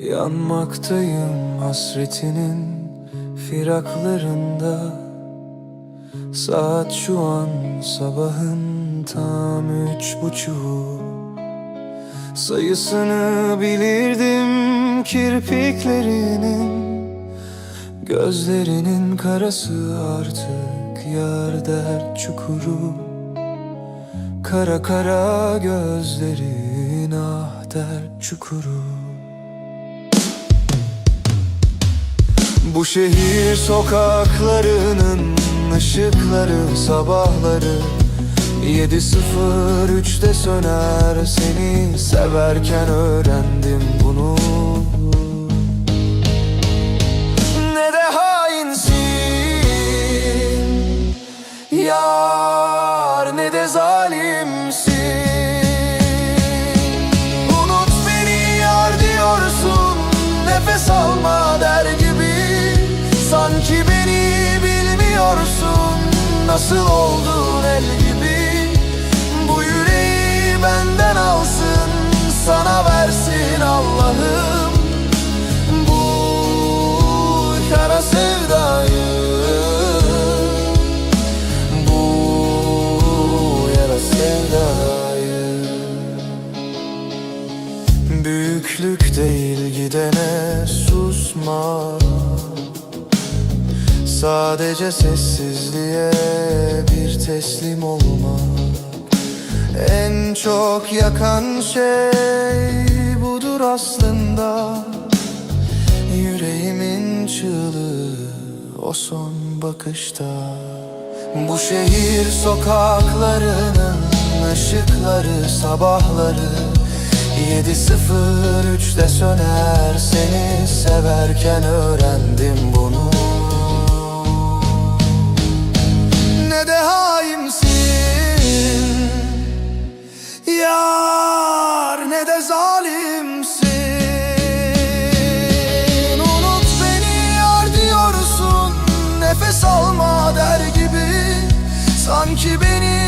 Yanmaktayım hasretinin firaklarında. Saat şu an sabahın tam üç buçuğu. Sayısını bilirdim kirpiklerinin. Gözlerinin karası artık yar dert çukuru. Kara kara gözlerin ah dert çukuru Bu şehir sokaklarının ışıkları sabahları. 7.03'te söner seni severken öğrendim bunu Büyüklük değil gidene susma. Sadece sessizliğe bir teslim olma. En çok yakan şey budur aslında. Yüreğimin çığlığı o son bakışta. Bu şehir sokaklarının ışıkları sabahları 7.03'te söner seni severken öğrendim bunu. Ne de haimsin Yar ne de zalimsin. Unut beni yar diyorsun Nefes alma der gibi. Sanki beni